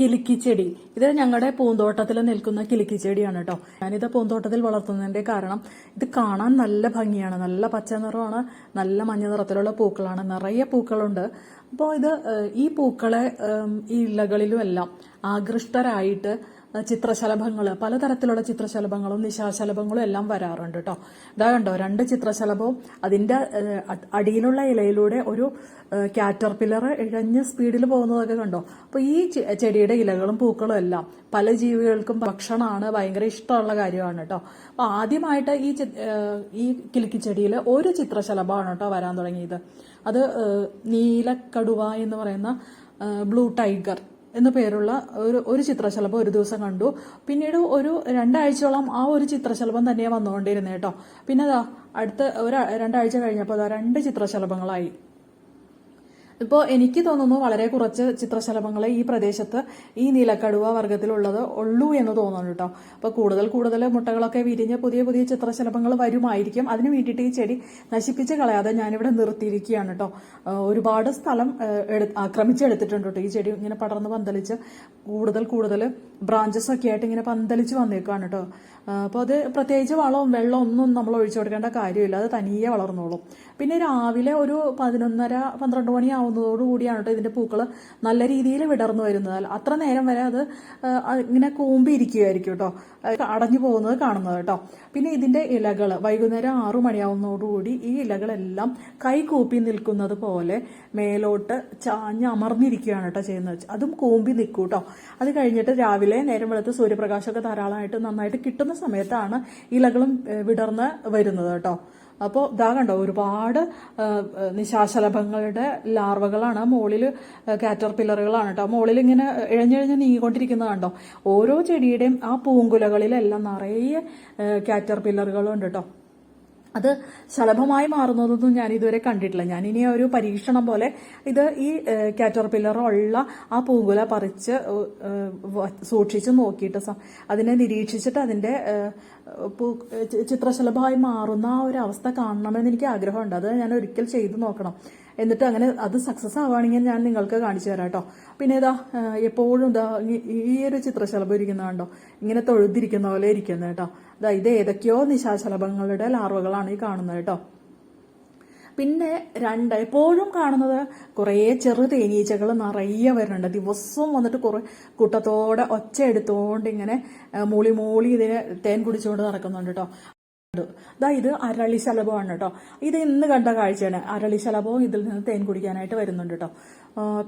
കിലുക്കിച്ചെടി. ഇത് ഞങ്ങളുടെ പൂന്തോട്ടത്തിൽ നിൽക്കുന്ന കിലുക്കിച്ചെടിയാണ് കേട്ടോ ഞാനിത് പൂന്തോട്ടത്തിൽ വളർത്തുന്നതിന്റെ കാരണം ഇത് കാണാൻ നല്ല ഭംഗിയാണ്. നല്ല പച്ച നിറമാണ്. നല്ല മഞ്ഞ നിറത്തിലുള്ള പൂക്കളാണ്. നിറയെ പൂക്കളുണ്ട്. അപ്പോൾ ഇത് ഈ പൂക്കളെ ഈ ഇലകളിലും എല്ലാം ആകൃഷ്ടരായിട്ട് ചിത്രശലഭങ്ങൾ പലതരത്തിലുള്ള ചിത്രശലഭങ്ങളും നിശാശലഭങ്ങളും എല്ലാം വരാറുണ്ട് കേട്ടോ. ഇതാ കണ്ടോ രണ്ട് ചിത്രശലഭവും അതിന്റെ അടിയിലുള്ള ഇലയിലൂടെ ഒരു കാറ്റർ പില്ലർ ഇഴഞ്ഞ് സ്പീഡിൽ പോകുന്നതൊക്കെ കണ്ടോ? അപ്പോൾ ഈ ചെടിയുടെ ഇലകളും പൂക്കളും എല്ലാം പല ജീവികൾക്കും ഭക്ഷണമാണ് ഭയങ്കര ഇഷ്ടമുള്ള കാര്യമാണ് കേട്ടോ. അപ്പോൾ ആദ്യമായിട്ട് ഈ ഈ കിലുക്കിച്ചെടിയിൽ ഒരു ചിത്രശലഭമാണ് കേട്ടോ വരാൻ തുടങ്ങിയത്. അത് നീലക്കടുവ എന്ന് പറയുന്ന ബ്ലൂ ടൈഗർ. എന്നു പേരുള്ള ഒരു ഒരു ചിത്രശലഭം ഒരു ദിവസം കണ്ടു. പിന്നീട് ഒരു രണ്ടാഴ്ചയോളം ആ ഒരു ചിത്രശലഭം തന്നെയാണ് വന്നുകൊണ്ടിരുന്നത് കേട്ടോ. പിന്നെ അതാ അടുത്ത ഒരു രണ്ടാഴ്ച കഴിഞ്ഞപ്പോൾ അതാ രണ്ട് ചിത്രശലഭങ്ങളായി. ഇപ്പോൾ എനിക്ക് തോന്നുന്നു വളരെ കുറച്ച് ചിത്രശലഭങ്ങൾ ഈ പ്രദേശത്ത് ഈ നീലക്കടുവ വർഗത്തിലുള്ളത് ഉള്ളൂ എന്ന് തോന്നുന്നു കേട്ടോ അപ്പോൾ കൂടുതൽ കൂടുതൽ മുട്ടകളൊക്കെ വിരിഞ്ഞ് പുതിയ പുതിയ ചിത്രശലഭങ്ങൾ വരുമായിരിക്കും. അതിന് വേണ്ടിയിട്ട് ഈ ചെടി നശിപ്പിച്ച് കളയാതെ ഞാനിവിടെ നിർത്തിയിരിക്കുകയാണ് കേട്ടോ ഒരുപാട് സ്ഥലം ആക്രമിച്ചെടുത്തിട്ടുണ്ട് കേട്ടോ ഈ ചെടി ഇങ്ങനെ പടർന്ന് പന്തലിച്ച് കൂടുതൽ കൂടുതൽ ബ്രാഞ്ചസ് ഒക്കെ ആയിട്ട് ഇങ്ങനെ പന്തലിച്ച് വന്നേക്കാണ് കേട്ടോ അപ്പോൾ അത് പ്രത്യേകിച്ച് വളവും വെള്ളവും ഒന്നും നമ്മൾ ഒഴിച്ചു കൊടുക്കേണ്ട കാര്യമില്ല. അത് തനിയെ വളർന്നോളും. പിന്നെ രാവിലെ ഒരു പതിനൊന്നര പന്ത്രണ്ട് മണി ആവുന്നതോടുകൂടിയാണ് കേട്ടോ ഇതിന്റെ പൂക്കൾ നല്ല രീതിയിൽ വിടർന്നു വരുന്നത്. അത്ര നേരം വരെ അത് ഇങ്ങനെ കൂമ്പി ഇങ്ങനെ കൂമ്പിയിരിക്കുകയായിരിക്കും കേട്ടോ. അടഞ്ഞു പോകുന്നത് കാണുന്നത് കേട്ടോ. പിന്നെ ഇതിന്റെ ഇലകൾ വൈകുന്നേരം ആറു മണിയാവുന്നതോടുകൂടി ഈ ഇലകളെല്ലാം കൈകൂപ്പി നിൽക്കുന്നത് പോലെ മേലോട്ട് ചാഞ്ഞ് അമർന്നിരിക്കുകയാണ് കേട്ടോ ചെയ്യുന്നത്. അതും കൂമ്പി നിൽക്കും കേട്ടോ. അത് കഴിഞ്ഞിട്ട് രാവിലെ നേരം വെളുത്ത് സൂര്യപ്രകാശമൊക്കെ ധാരാളമായിട്ട് നന്നായിട്ട് കിട്ടുന്ന സമയത്താണ് ഇലകളും വിടർന്ന് വരുന്നത് കേട്ടോ. അപ്പോൾ ഇതാ കണ്ടോ ഒരുപാട് നിശാശലഭങ്ങളുടെ ലാർവകളാണ് മുകളിൽ കാറ്റർ പില്ലറുകളാണ് കേട്ടോ. മുകളിൽ ഇങ്ങനെ ഇഴഞ്ഞിഴഞ്ഞ് നീങ്ങിക്കൊണ്ടിരിക്കുന്നത് കണ്ടോ? ഓരോ ചെടിയുടെയും ആ പൂങ്കുലകളിലെല്ലാം നിറയെ കാറ്റർ പില്ലറുകളുണ്ട് കേട്ടോ. അത് ശലഭമായി മാറുന്നതൊന്നും ഞാൻ ഇതുവരെ കണ്ടിട്ടില്ല. ഞാൻ ഇനി ഒരു പരീക്ഷണം പോലെ ഇത് ഈ കാറ്റർ ഉള്ള ആ പൂങ്കുല പറിച്ച് സൂക്ഷിച്ച് നോക്കിയിട്ട് അതിനെ നിരീക്ഷിച്ചിട്ട് അതിന്റെ പൂ- ചിത്രശലഭമായി മാറുന്ന ആ ഒരു അവസ്ഥ കാണണമെന്ന് എനിക്ക് ആഗ്രഹമുണ്ട്. അത് ഞാൻ ഒരിക്കൽ ചെയ്തു നോക്കണം. എന്നിട്ട് അങ്ങനെ അത് സക്സസ് ആവുകയാണെങ്കിൽ ഞാൻ നിങ്ങൾക്ക് കാണിച്ചു തരാം കേട്ടോ. പിന്നെ ഇതാ എപ്പോഴും ഇതാ ഈ ഒരു ചിത്രശലഭം ഇരിക്കുന്ന കണ്ടോ? ഇങ്ങനെ തൊഴുതിരിക്കുന്ന പോലെ ഇരിക്കുന്നത് കേട്ടോ. ഇതാ ഇത് ഏതൊക്കെയോ നിശാശലഭങ്ങളുടെ ലാർവകളാണ് ഈ കാണുന്നത് കേട്ടോ. പിന്നെ രണ്ട് എപ്പോഴും കാണുന്നത് കുറേ ചെറു തേനീച്ചകൾ നിറയെ വരുന്നുണ്ട്. ദിവസവും വന്നിട്ട് കുറേ കൂട്ടത്തോടെ ഒച്ച എടുത്തുകൊണ്ട് ഇങ്ങനെ മൂളി മൂളി ഇതിന് തേൻ കുടിച്ചുകൊണ്ട് നടക്കുന്നുണ്ട് കേട്ടോ. ഇതാ ഇത് അരളി ശലഭമാണ് കേട്ടോ. ഇത് ഇന്ന് കണ്ട കാഴ്ചയാണ്. അരളി ശലഭവും ഇതിൽ നിന്ന് തേൻ കുടിക്കാനായിട്ട് വരുന്നുണ്ട് കേട്ടോ.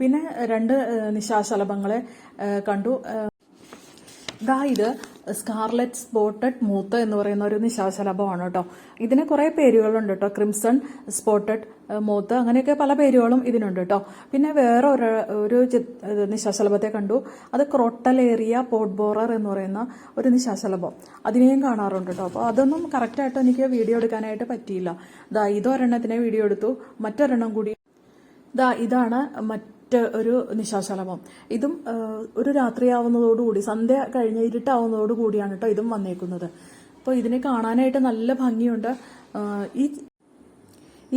പിന്നെ രണ്ട് നിശാശലഭങ്ങളെ കണ്ടു. ഇതാ ഇത് സ്കാർലറ്റ് സ്പോട്ടഡ് മൂത്ത് എന്ന് പറയുന്ന ഒരു നിശാശലഭമാണ് കേട്ടോ. ഇതിന് കുറേ പേരുകളുണ്ട് കേട്ടോ. ക്രിംസൺ സ്പോട്ടഡ് മൂത്ത് അങ്ങനെയൊക്കെ പല പേരുകളും ഇതിനുണ്ട് കേട്ടോ. പിന്നെ വേറെ ഒരു ഒരു നിശാശലഭത്തെ കണ്ടു. അത് ക്രോട്ടലേറിയ പോർട്ട് ബോറർ എന്ന് പറയുന്ന ഒരു നിശാശലഭം. അതിനെയും കാണാറുണ്ട് കേട്ടോ. അപ്പോൾ അതൊന്നും കറക്റ്റായിട്ട് എനിക്ക് വീഡിയോ എടുക്കാനായിട്ട് പറ്റിയില്ല. ദാ ഇതൊരെണ്ണത്തിനെ വീഡിയോ എടുത്തു. മറ്റൊരെണ്ണം കൂടി. ദാ ഇതാണ് മറ്റ് ഒരു നിശാശലഭം. ഇതും ഒരു രാത്രിയാവുന്നതോടുകൂടി സന്ധ്യ കഴിഞ്ഞ് ഇരുട്ടാവുന്നതോടുകൂടിയാണ് കേട്ടോ ഇതും വന്നേക്കുന്നത്. അപ്പോൾ ഇതിനെ കാണാനായിട്ട് നല്ല ഭംഗിയുണ്ട്. ഈ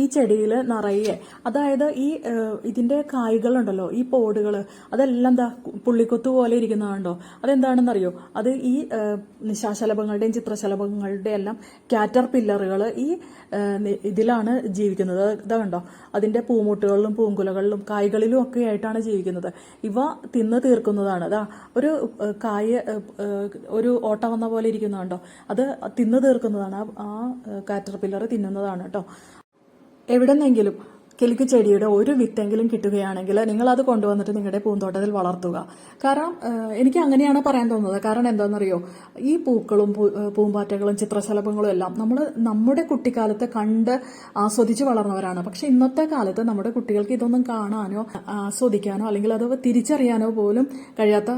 ഈ ചെടിയിൽ നിറയെ അതായത് ഈ ഇതിന്റെ കായ്കളുണ്ടല്ലോ ഈ പോടുകൾ അതെല്ലാം എന്താ പുള്ളിക്കൊത്തു പോലെ ഇരിക്കുന്നതുണ്ടോ അതെന്താണെന്നറിയോ? അത് ഈ നിശാശലഭങ്ങളുടെയും ചിത്രശലഭങ്ങളുടെയും എല്ലാം കാറ്റർ പില്ലറുകൾ ഈ ഇതിലാണ് ജീവിക്കുന്നത്. ഇതാ കണ്ടോ? അതിന്റെ പൂമുട്ടുകളിലും പൂങ്കുലകളിലും കായ്കളിലും ഒക്കെ ആയിട്ടാണ് ജീവിക്കുന്നത്. ഇവ തിന്ന് തീർക്കുന്നതാണ്. അതാ ഒരു കായ ഒരു ഓട്ട വന്ന പോലെ ഇരിക്കുന്നുണ്ടോ അത് തിന്ന് തീർക്കുന്നതാണ്. ആ കാറ്റർ പില്ലർ തിന്നുന്നതാണ് കേട്ടോ. എവിടെന്നെങ്കിലും കിലുക്ക് ചെടിയുടെ ഒരു വിത്തെങ്കിലും കിട്ടുകയാണെങ്കിൽ നിങ്ങൾ അത് കൊണ്ടുവന്നിട്ട് നിങ്ങളുടെ പൂന്തോട്ടത്തിൽ വളർത്തുക. കാരണം എനിക്ക് അങ്ങനെയാണ് പറയാൻ തോന്നുന്നത്. കാരണം എന്താണെന്നറിയോ? ഈ പൂക്കളും പൂമ്പാറ്റകളും ചിത്രശലഭങ്ങളും എല്ലാം നമ്മൾ നമ്മുടെ കുട്ടിക്കാലത്ത് കണ്ട് ആസ്വദിച്ച് വളർന്നവരാണ്. പക്ഷെ ഇന്നത്തെ കാലത്ത് നമ്മുടെ കുട്ടികൾക്ക് ഇതൊന്നും കാണാനോ ആസ്വദിക്കാനോ അല്ലെങ്കിൽ അത് തിരിച്ചറിയാനോ പോലും കഴിയാത്ത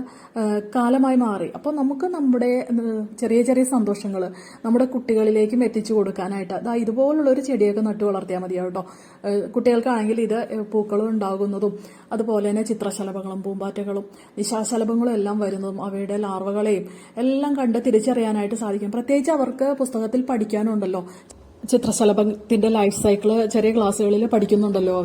കാലമായി മാറി. അപ്പോൾ നമുക്ക് നമ്മുടെ ചെറിയ ചെറിയ സന്തോഷങ്ങൾ നമ്മുടെ കുട്ടികളിലേക്കും എത്തിച്ചു കൊടുക്കാനായിട്ട് അതാ ഇതുപോലുള്ള ഒരു ചെടിയൊക്കെ നട്ടു വളർത്തിയാൽ മതിയാവും കുട്ടികൾക്കാണെങ്കിൽ ഇത് പൂക്കളും ഉണ്ടാകുന്നതും അതുപോലെ തന്നെ ചിത്രശലഭങ്ങളും പൂമ്പാറ്റകളും നിശാശലഭങ്ങളും എല്ലാം വരുന്നതും അവയുടെ ലാർവകളെയും എല്ലാം കണ്ട് തിരിച്ചറിയാനായിട്ട് സാധിക്കും. പ്രത്യേകിച്ച് അവർക്ക് പുസ്തകത്തിൽ പഠിക്കാനുണ്ടല്ലോ. ചിത്രശലഭത്തിന്റെ ലൈഫ് സൈക്കിൾ ചെറിയ ക്ലാസ്സുകളിൽ പഠിക്കുന്നുണ്ടല്ലോ